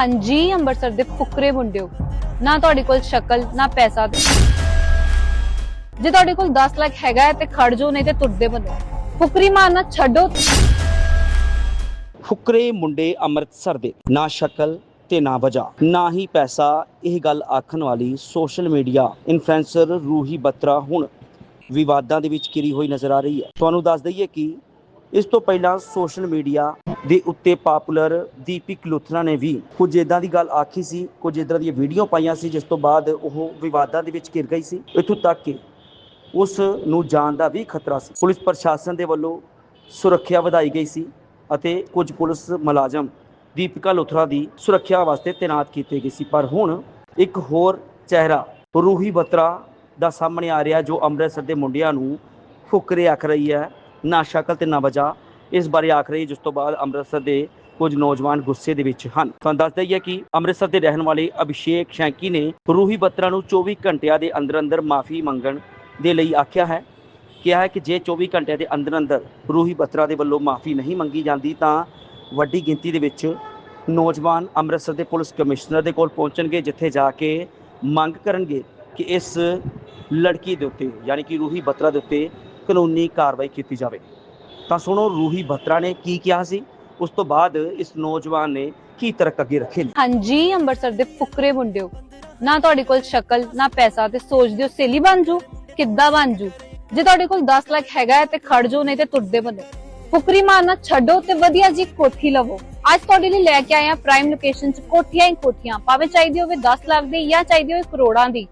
ਹਾਂਜੀ, ਅੰਮ੍ਰਿਤਸਰ ਦੇ ਫੁਕਰੇ ਮੁੰਡਿਓ। ਨਾ ਤੁਹਾਡੇ ਕੋਲ ਸ਼ਕਲ, ਨਾ ਪੈਸਾ। ਤੇ ਜੇ ਤੁਹਾਡੇ ਕੋਲ 10 ਲੱਖ ਹੈਗਾ ਹੈ ਤੇ ਖੜ ਜਾਓ, ਨਹੀਂ ਤੇ ਤੁਰਦੇ ਬਣੋ ਫੁਕਰੀ ਮਾਰਨਾ ਛੱਡੋ। ਫੁਕਰੇ ਮੁੰਡੇ ਅੰਮ੍ਰਿਤਸਰ ਦੇ। ਨਾ ਸ਼ਕਲ ਤੇ ਨਾ ਵਜਾ ਨਾ ਹੀ ਪੈਸਾ, ਇਹ ਗੱਲ ਆਖਣ ਵਾਲੀ social media influencer Roohi Batra ਹੁਣ ਵਿਵਾਦਾਂ ਦੇ ਵਿੱਚ ਘਿਰੀ ਹੋਈ ਨਜ਼ਰ ਆ ਰਹੀ ਹੈ। ਤੁਹਾਨੂੰ ਦੱਸ ਦਈਏ ਕਿ ਇਸ ਤੋਂ ਪਹਿਲਾਂ ਸੋਸ਼ਲ ਮੀਡੀਆ ਦੇ ਉੱਤੇ ਪਾਪੂਲਰ ਦੀਪਿਕ ਲੁਥਰਾ ਨੇ ਵੀ ਕੁਝ ਇਦਾਂ ਦੀ ਗੱਲ ਆਖੀ ਸੀ, ਕੁਝ ਇਦਾਂ ਦੀਆਂ ਵੀਡੀਓ ਪਾਈਆਂ ਸੀ, ਜਿਸ ਤੋਂ ਬਾਅਦ ਉਹ ਵਿਵਾਦਾਂ ਦੇ ਵਿੱਚ ਘਿਰ ਗਈ ਸੀ। ਇੱਥੋਂ ਤੱਕ ਕਿ ਉਸ ਨੂੰ ਜਾਨ ਦਾ ਵੀ ਖਤਰਾ ਸੀ। ਪੁਲਿਸ ਪ੍ਰਸ਼ਾਸਨ ਦੇ ਵੱਲੋਂ ਸੁਰੱਖਿਆ ਵਧਾਈ ਗਈ ਸੀ ਅਤੇ ਕੁਝ ਪੁਲਿਸ ਮੁਲਾਜ਼ਮ ਦੀਪਿਕਾ ਲੁਥਰਾ ਦੀ ਸੁਰੱਖਿਆ ਵਾਸਤੇ ਤਾਇਨਾਤ ਕੀਤੇ ਗਏ ਸੀ। ਪਰ ਹੁਣ ਇੱਕ ਹੋਰ ਚਿਹਰਾ ਰੂਹੀ ਬਤਰਾ ਦਾ ਸਾਹਮਣੇ ਆ ਰਿਹਾ, ਜੋ ਅੰਮ੍ਰਿਤਸਰ ਦੇ ਮੁੰਡਿਆਂ ਨੂੰ ਫੁਕਰੇ ਆਖ ਰਹੀ ਹੈ। ਨਾ ਸ਼ਕਲ ਤੇ ਨਾ ਵਜਾ ਇਸ ਬਾਰੇ ਆਖ ਰਹੀ ਜਿਸ ਤੋਂ ਬਾਅਦ ਅੰਮ੍ਰਿਤਸਰ ਦੇ ਕੁਝ ਨੌਜਵਾਨ ਗੁੱਸੇ ਦੇ ਵਿੱਚ ਹਨ। ਤੁਹਾਨੂੰ ਦੱਸ ਦਈਏ ਕਿ ਅੰਮ੍ਰਿਤਸਰ ਦੇ ਰਹਿਣ ਵਾਲੇ ਅਭਿਸ਼ੇਕ ਸ਼ੈਂਕੀ ਨੇ ਰੂਹੀ ਬਤਰਾ ਨੂੰ 24 ਘੰਟਿਆਂ ਦੇ ਅੰਦਰ ਅੰਦਰ ਮਾਫੀ ਮੰਗਣ ਦੇ ਲਈ ਆਖਿਆ ਹੈ। ਕਿਹਾ ਹੈ ਕਿ ਜੇ 24 ਘੰਟਿਆਂ ਦੇ ਅੰਦਰ ਅੰਦਰ ਰੂਹੀ ਬਤਰਾ ਦੇ ਵੱਲੋਂ ਮਾਫੀ ਨਹੀਂ ਮੰਗੀ ਜਾਂਦੀ, ਤਾਂ ਵੱਡੀ ਗਿਣਤੀ ਦੇ ਵਿੱਚ ਨੌਜਵਾਨ ਅੰਮ੍ਰਿਤਸਰ ਦੇ ਪੁਲਿਸ ਕਮਿਸ਼ਨਰ ਦੇ ਕੋਲ ਪਹੁੰਚਣਗੇ, ਜਿੱਥੇ ਜਾ ਕੇ ਮੰਗ ਕਰਨਗੇ ਕਿ ਇਸ ਲੜਕੀ ਦੇ ਉੱਤੇ, ਯਾਨੀ ਕਿ ਰੂਹੀ ਬਤਰਾ ਦੇ ਉੱਤੇ ਕਾਨੂੰਨੀ ਕਾਰਵਾਈ ਕੀਤੀ ਜਾਵੇ। ਤਾਂ ਸੁਣੋ, ਰੂਹੀ ਬਤਰਾ ਨੇ ਕੀ ਕਿਹਾ ਸੀ? ਉਸ ਤੋਂ ਬਾਅਦ ਇਸ ਨੌਜਵਾਨ ਨੇ ਕੀ ਤਰਕ ਅੱਗੇ ਰੱਖੇ ਨੇ? ਹਾਂਜੀ, ਅੰਮ੍ਰਿਤਸਰ ਦੇ ਫੁਕਰੇ ਮੁੰਡਿਓ, ਨਾ ਤੁਹਾਡੇ ਕੋਲ ਸ਼ਕਲ, ਨਾ ਪੈਸਾ ਤੇ ਸੋਚਦੇ ਹੋ ਸੇਲੀ ਬਣ ਜੂ, ਕਿੱਦਾਂ ਬਣ ਜੂ? ਜੇ ਤੁਹਾਡੇ ਕੋਲ 10 ਲੱਖ ਹੈਗਾ ਤੇ ਖੜ ਜਾਓ, ਨਹੀਂ ਤੇ ਤੁਰਦੇ ਬਣੋ ਫੁਕਰੀ ਮਾਰਨਾ ਛੱਡੋ ਤੇ ਵਧੀਆ ਜੀ ਕੋਠੀ ਲਵੋ। ਅੱਜ ਤੁਹਾਡੇ ਲਈ ਲੈ ਕੇ ਆਇਆ ਪ੍ਰਾਈਮ ਲੋਕੇਸ਼ਨ 'ਚ ਕੋਠੀਆਂ ਹੀ ਕੋਠੀਆਂ। ਭਾਵੇਂ ਚਾਹੀਦੀ ਹੋਵੇ 10 ਲੱਖ ਦੀ ਜਾਂ ਚਾਹੀਦੀ ਹੋਵੇ ਕਰੋੜਾਂ ਦੀ।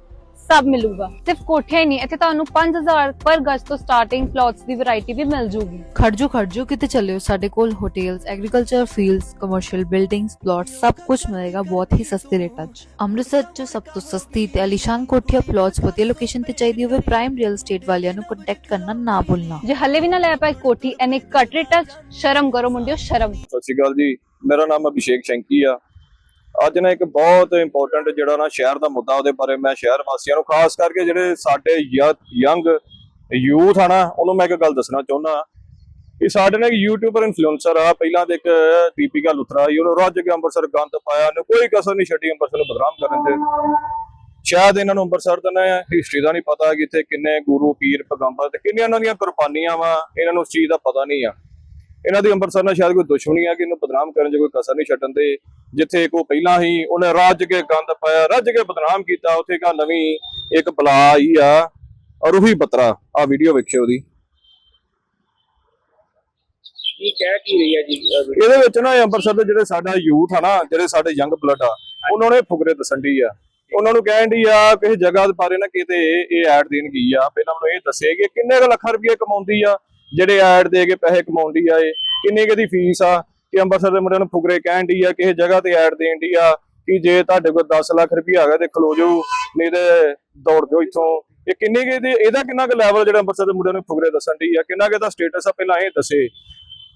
ਸਭ ਮਿਲੂਗਾ। ਸਿਰਫ ਕੋਠੀਆਂ ਹੀ ਨਹੀਂ ਇੱਥੇ ਤੁਹਾਨੂੰ 5000 ਪਰ ਗਜ ਤੋਂ ਸਟਾਰਟਿੰਗ ਪਲਾਟਸ ਦੀ ਵੈਰਾਈਟੀ ਵੀ ਮਿਲ ਜੂਗੀ। ਖੜਜੋ ਖੜਜੋ ਕਿਤੇ ਚੱਲੇ ਹੋ ਸਾਡੇ ਕੋਲ hotels agriculture fields commercial buildings plots ਸਭ ਕੁਝ ਮਿਲੇਗਾ ਬਹੁਤ ਹੀ ਸਸਤੇ ਰੇਟਾਂ 'ਚ। ਅੰਮ੍ਰਿਤਸਰ 'ਚ ਸਭ ਤੋਂ ਸਸਤੀ ਤੇ ਆਲੀਸ਼ਾਨ ਕੋਠੀਆਂ ਪਲਾਟਸ ਵਧੀਆ ਲੋਕੇਸ਼ਨ ਤੇ ਚਾਹੀਦੀ ਹੋਵੇ ਪ੍ਰਾਈਮ ਰੀਅਲ ਏਸਟੇਟ ਵਾਲਿਆਂ ਨੂੰ ਕੰਟੈਕਟ ਕਰਨਾ ਨਾ ਭੁੱਲਣਾ। ਜੇ ਹੱਲੇ ਵੀ ਨਾ ਲੈ ਪਾਏ ਕੋਠੀ ਐਨੇ ਘੱਟ ਰੇਟਾਂ 'ਚ ਸ਼ਰਮ ਕਰੋ ਮੁੰਡਿਓ ਸ਼ਰਮ। ਸਤਿ ਸ਼੍ਰੀ ਅਕਾਲ ਜੀ ਮੇਰਾ ਨਾਮ ਅਭਿਸ਼ੇਕ ਸ਼ੰਕੀ ਆ। ਅੱਜ ਨਾ ਇੱਕ ਬਹੁਤ ਇੰਪੋਰਟੈਂਟ ਜਿਹੜਾ ਨਾ ਸ਼ਹਿਰ ਦਾ ਮੁੱਦਾ ਉਹਦੇ ਬਾਰੇ ਮੈਂ ਸ਼ਹਿਰ ਵਾਸੀਆਂ ਨੂੰ, ਖਾਸ ਕਰਕੇ ਜਿਹੜੇ ਸਾਡੇ ਯੰਗ ਯੂਥ ਆ ਨਾ, ਉਹਨੂੰ ਮੈਂ ਇੱਕ ਗੱਲ ਦੱਸਣਾ ਚਾਹੁੰਦਾ ਕਿ ਸਾਡੇ ਨਾਲ ਇੱਕ ਯੂਟਿਊਬਰ ਇਨਫਲੂਐਂਸਰ ਆ, ਪਹਿਲਾਂ ਤੇ ਇੱਕ ਦੀਪਿਕਾ ਲੁਥਰਾ ਸੀ, ਉਹਨੂੰ ਰੱਜ ਕੇ ਅੰਮ੍ਰਿਤਸਰ ਗੰਦ ਪਾਇਆ, ਉਹਨੇ ਕੋਈ ਕਸਰ ਨਹੀਂ ਛੱਡੀ ਅੰਮ੍ਰਿਤਸਰ ਨੂੰ ਬਦਨਾਮ ਕਰਨ ਤੇ। ਸ਼ਾਇਦ ਇਹਨਾਂ ਨੂੰ ਅੰਮ੍ਰਿਤਸਰ ਦਾ ਨਾ ਹਿਸਟਰੀ ਦਾ ਨਹੀਂ ਪਤਾ ਕਿ ਇੱਥੇ ਕਿੰਨੇ ਗੁਰੂ, ਪੀਰ, ਪੈਗੰਬਰ ਤੇ ਕਿੰਨੀਆਂ ਉਹਨਾਂ ਦੀਆਂ ਕੁਰਬਾਨੀਆਂ ਵਾ, ਇਹਨਾਂ ਨੂੰ ਉਸ ਚੀਜ਼ ਦਾ ਪਤਾ ਨਹੀਂ ਆ। ਇਹਨਾਂ ਦੀ ਅੰਮ੍ਰਿਤਸਰ ਨਾਲ ਸ਼ਾਇਦ ਕੋਈ ਦੁਸ਼ਮਣੀ ਆ ਕਿ ਇਹਨੂੰ ਬਦਨਾਮ ਕਰਨ 'ਚ ਕੋਈ ਕਸਰ ਨਹੀਂ ਛੱਡਣ ਦੇ ਜਿੱਥੇ ਕੋ ਪਹਿਲਾਂ ਹੀ ਉਹਨੇ ਰੱਜ ਕੇ ਗੰਦ ਪਾਇਆ ਰੱਜ ਕੇ ਬਦਨਾਮ ਕੀਤਾ ਉੱਥੇ ਕਾ ਨਵੀਂ ਇੱਕ ਬਲਾ ਆਈ ਆ ਰੂਹੀ ਬਤਰਾ ਆ ਵੀਡੀਓ ਵੇਖਿਓ ਉਹਦੀ। ਕੀ ਕਹਿ ਕੀ ਰਹੀ ਹੈ ਜੀ? ਇਹਦੇ ਵਿੱਚ ਨਾ ਇਹ ਅੰਮ੍ਰਿਤਸਰ ਦੇ ਜਿਹੜੇ ਸਾਡਾ ਯੂਥ ਆ ਨਾ ਜਿਹੜੇ ਸਾਡੇ ਯੰਗ ਬਲੱਡ ਆ ਉਹਨਾਂ ਨੇ ਫੁਕਰੇ ਦੱਸਣ ਦੀ ਆ। ਉਹਨਾਂ ਨੂੰ ਕਹਿਣ ਦੀ ਆ ਕਿਸੇ ਜਗ੍ਹਾ ਦੇ ਬਾਰੇ ਨਾ ਕਿਤੇ ਇਹ ਐਡ ਦੇਣ ਗਈ ਆ। ਪਹਿਲਾਂ ਮੈਨੂੰ ਇਹ ਦੱਸੇ ਕਿ ਕਿੰਨੇ ਕੁ ਲੱਖ ਰੁਪਏ ਕਮਾਉਂਦੀ ਆ ਜਿਹੜੇ ਐਡ ਦੇ ਕੇ ਪੈਸੇ ਕਮਾਉਂਦੀ ਆ ਇਹ ਕਿੰਨੀ ਕੁ ਦੀ ਫੀਸ ਆ ਕਿ ਅੰਮ੍ਰਿਤਸਰ ਦੇ ਮੁੰਡਿਆਂ ਨੂੰ ਫੁਕਰੇ ਕਹਿਣ ਦੀ ਆ ਕਿਸੇ ਜਗ੍ਹਾ ਤੇ ਐਡ ਦੇਣ ਦੀ ਆ ਕਿ ਜੇ ਤੁਹਾਡੇ ਕੋਲ 10 ਲੱਖ ਰੁਪਇਆ ਹੈਗਾ ਤੇ ਖਲੋ ਜਾਓ, ਨਹੀਂ ਤੇ ਦੌੜ ਜਾਓ ਇੱਥੋਂ। ਇਹ ਕਿੰਨੀ ਕੁ ਇਹਦੀ ਇਹਦਾ ਕਿੰਨਾ ਕੁ ਲੈਵਲ ਜਿਹੜਾ ਅੰਮ੍ਰਿਤਸਰ ਦੇ ਮੁੰਡਿਆਂ ਨੂੰ ਫੁਕਰੇ ਦੱਸਣ ਦੀ ਆ? ਕਿੰਨਾ ਕੁ ਇਹਦਾ ਸਟੇਟਸ ਆ ਪਹਿਲਾਂ ਇਹ ਦੱਸੇ।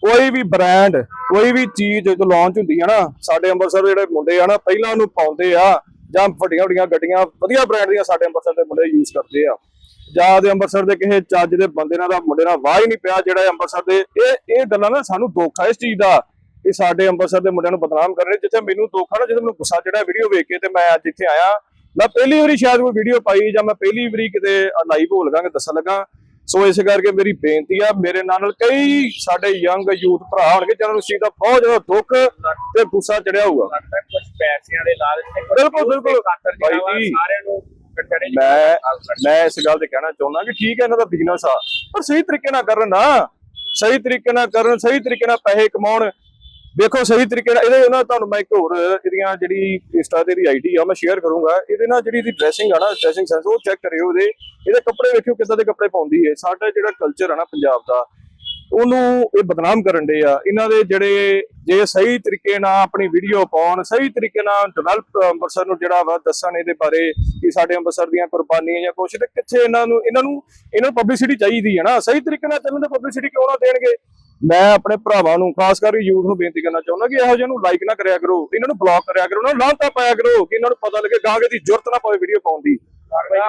ਕੋਈ ਵੀ ਬ੍ਰਾਂਡ ਕੋਈ ਵੀ ਚੀਜ਼ ਜਦੋਂ ਲਾਂਚ ਹੁੰਦੀ ਹੈ ਨਾ, ਸਾਡੇ ਅੰਮ੍ਰਿਤਸਰ ਦੇ ਜਿਹੜੇ ਮੁੰਡੇ ਆ ਨਾ, ਪਹਿਲਾਂ ਉਹਨੂੰ ਪਾਉਂਦੇ ਆ ਜਾਂ ਵੱਡੀਆਂ ਵੱਡੀਆਂ ਗੱਡੀਆਂ, ਵਧੀਆ ਬ੍ਰਾਂਡ ਦੀਆਂ ਸਾਡੇ ਅੰਮ੍ਰਿਤਸਰ ਦੇ ਮੁੰਡੇ ਯੂਜ਼ ਕਰਦੇ ਆ। ਜਾਂ ਦੇ ਅੰਮ੍ਰਿਤਸਰ ਦੇ ਕਿਸੇ ਚੱਜ ਦੇ ਬੰਦੇ ਨਾਲ ਦਾ ਮੁੰਡੇ ਨਾਲ ਵਾਹ ਹੀ ਨਹੀਂ ਪਿਆ ਜਿਹੜਾ ਅੰਮ੍ਰਿਤਸਰ ਦੇ ਇਹ ਇਹ ਗੱਲਾਂ ਨਾ ਸਾਨੂੰ ਦੁੱਖ ਆ ਇਸ ਚੀਜ਼ ਦਾ। ਕਿ ਸਾਡੇ ਅੰਮ੍ਰਿਤਸਰ ਦੇ ਮੁੰਡਿਆਂ ਨੂੰ ਬਦਨਾਮ ਕਰ ਰਹੇ ਜਿੱਥੇ ਮੈਨੂੰ ਦੁੱਖ ਆ ਨਾ ਜਦੋਂ ਮੈਨੂੰ ਗੁੱਸਾ ਜਿਹੜਾ ਵੀਡੀਓ ਵੇਖ ਕੇ ਤੇ ਮੈਂ ਅੱਜ ਇੱਥੇ ਆਇਆ ਮੈਂ ਪਹਿਲੀ ਵਾਰੀ ਸ਼ਾਇਦ ਕੋਈ ਵੀਡੀਓ ਪਾਈ ਜਾਂ ਮੈਂ ਪਹਿਲੀ ਵਾਰੀ ਕਿਤੇ ਲਾਈਵ ਹੋ ਲਗਾਂਗੇ ਦੱਸਣ ਲੱਗਾ ਸੋ ਇਸ ਕਰਕੇ ਮੇਰੀ ਬੇਨਤੀ ਆ ਮੇਰੇ ਨਾਲ ਕਈ ਸਾਡੇ ਯੰਗ ਯੂਥ ਭਰਾ ਹੋਣਗੇ ਜਿਹਨਾਂ ਨੂੰ ਇਸ ਚੀਜ਼ ਦਾ ਬਹੁਤ ਜ਼ਿਆਦਾ ਦੁੱਖ ਤੇ ਗੁੱਸਾ ਚੜਿਆ ਹੋਊਗਾ ਕੁਝ ਪੈਸਿਆਂ ਦੇ ਲਾਲਚ ਬਿਲਕੁਲ, ਬਿਲਕੁਲ। ਭਾਈ ਜੀ, ਸਾਰਿਆਂ ਨੂੰ ਮੈਂ। ਮੈਂ ਇਸ ਗੱਲ ਤੇ ਕਹਿਣਾ ਚਾਹੁੰਦਾ ਕਿ ਠੀਕ ਹੈ ਇਹਨਾਂ ਦਾ ਬਿਜ਼ਨਸ ਆ ਪਰ ਸਹੀ ਤਰੀਕੇ ਨਾਲ ਕਰਨ ਨਾ ਸਹੀ ਤਰੀਕੇ ਨਾਲ ਕਰਨ ਸਹੀ ਤਰੀਕੇ ਨਾਲ ਪੈਸੇ ਕਮਾਉਣ ਵੇਖੋ, ਸਹੀ ਤਰੀਕੇ ਨਾਲ ਇਹਦੇ ਨਾਲ ਤੁਹਾਨੂੰ ਮੈਂ ਇੱਕ ਹੋਰ ਇਹਦੀਆਂ ਜਿਹੜੀ ਇੰਸਟਾ ਤੇ ਦੀ ਆਈਡੀ ਆ, ਮੈਂ ਸ਼ੇਅਰ ਕਰੂੰਗਾ। ਇਹਦੇ ਨਾਲ ਜਿਹੜੀ ਇਹਦੀ ਡਰੈਸਿੰਗ ਆ ਨਾ ਡਰੈਸਿੰਗ ਸੈਂਸ ਉਹ ਚੈੱਕ ਕਰਿਓ ਇਹਦੇ। ਇਹਦੇ ਕੱਪੜੇ ਵੇਖਿਓ ਕਿੱਦਾਂ ਦੇ ਕੱਪੜੇ ਪਾਉਂਦੀ ਹੈ ਸਾਡਾ ਜਿਹੜਾ ਕਲਚਰ ਆ ਨਾ ਪੰਜਾਬ ਦਾ, ਉਹਨੂੰ ਇਹ ਬਦਨਾਮ ਕਰਨ ਦੇ ਆ। ਇਹਨਾਂ ਦੇ ਜਿਹੜੇ ਜੇ ਸਹੀ ਤਰੀਕੇ ਨਾਲ ਆਪਣੀ ਵੀਡੀਓ ਪਾਉਣ, ਸਹੀ ਤਰੀਕੇ ਨਾਲ ਡਿਵੈਲਪ ਅੰਮ੍ਰਿਤਸਰ ਨੂੰ ਜਿਹੜਾ ਵਾ ਦੱਸਣ ਇਹਦੇ ਬਾਰੇ ਕਿ ਸਾਡੇ ਅੰਮ੍ਰਿਤਸਰ ਦੀਆਂ ਕੁਰਬਾਨੀਆਂ ਜਾਂ ਕੁਛ, ਤੇ ਕਿੱਥੇ ਇਹਨਾਂ ਨੂੰ ਇਹਨਾਂ ਨੂੰ ਇਹਨਾਂ ਨੂੰ ਪਬਲਿਸਿਟੀ ਚਾਹੀਦੀ ਹੈ ਨਾ। ਸਹੀ ਤਰੀਕੇ ਨਾਲ ਚੱਲਣ ਦੇ ਪਬਲਿਸਿਟੀ ਕਿਉਂ ਨਾ ਦੇਣਗੇ? ਮੈਂ ਆਪਣੇ ਭਰਾਵਾਂ ਨੂੰ ਖਾਸ ਕਰਕੇ ਯੂਥ ਨੂੰ ਬੇਨਤੀ ਕਰਨਾ ਚਾਹੁੰਦਾ ਕਿ ਇਹੋ ਜਿਹੇ ਨੂੰ ਲਾਈਕ ਨਾ ਕਰਿਆ ਕਰੋ ਇਹਨਾਂ ਨੂੰ ਬਲੌਕ ਕਰਿਆ ਕਰੋ ਨੂੰ ਲਾਂਤਾ ਪਾਇਆ ਕਰੋ ਕਿ ਇਹਨਾਂ ਨੂੰ ਪਤਾ ਲੱਗੇ ਗਾਂਗੇ ਦੀ ਜ਼ਰੂਰਤ ਨਾ ਪਵੇ ਵੀਡੀਓ ਪਾਉਣ ਦੀ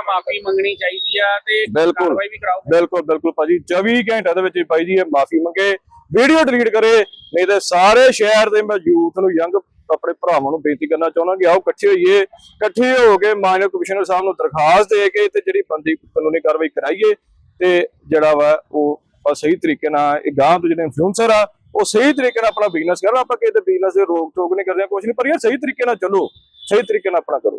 ਮਾਫੀ ਮੰਗਣੀ ਚਾਹੀਦੀ ਆ ਤੇ ਬਿਲਕੁਲ। ਕਾਰਵਾਈ ਵੀ ਕਰਾਓ ਬਿਲਕੁਲ ਬਿਲਕੁਲ ਭਾਜੀ 24 ਘੰਟਿਆਂ ਦੇ ਵਿੱਚ ਹੀ ਭਾਈ ਜੀ ਇਹ ਮਾਫੀ ਮੰਗੇ ਵੀਡੀਓ ਡਿਲੀਟ ਕਰੇ ਨਹੀਂ ਤੇ ਸਾਰੇ ਸ਼ਹਿਰ ਦੇ ਮੈਂ ਯੂਥ ਨੂੰ ਯੰਗ ਆਪਣੇ ਭਰਾਵਾਂ ਨੂੰ ਬੇਨਤੀ ਕਰਨਾ ਚਾਹੁੰਦਾ ਕਿ ਆਓ ਇਕੱਠੇ ਹੋਈਏ ਇਕੱਠੇ ਹੋ ਕੇ ਮਾਨਯੋਗ ਕਮਿਸ਼ਨਰ ਸਾਹਿਬ ਨੂੰ ਦਰਖਾਸਤ ਦੇ ਕੇ ਤੇ ਜਿਹੜੀ ਬੰਦੀ ਕਾਨੂੰਨੀ ਕਾਰਵਾਈ ਕਰਾਈਏ ਤੇ ਜਿਹੜਾ ਵਾ ਉਹ ਆਪਾਂ ਸਹੀ ਤਰੀਕੇ ਨਾਲ ਇਹ ਗਾਂਹ ਤੋਂ ਜਿਹੜੇ ਇਨਫਲੂਐਂਸਰ ਆ, ਉਹ ਸਹੀ ਤਰੀਕੇ ਨਾਲ ਆਪਣਾ ਬਿਜ਼ਨਸ ਕਰਨ ਆਪਾਂ ਕਿਸੇ ਦੇ ਬਿਜ਼ਨਸ ਦੇ ਰੋਕ ਟੋਕ ਨਹੀਂ ਕਰਦੇ ਕੁਝ ਨਹੀਂ, ਪਰ ਇਹ ਸਹੀ ਤਰੀਕੇ ਨਾਲ ਚੱਲੋ, ਸਹੀ ਤਰੀਕੇ ਨਾਲ ਆਪਣਾ ਕਰੋ।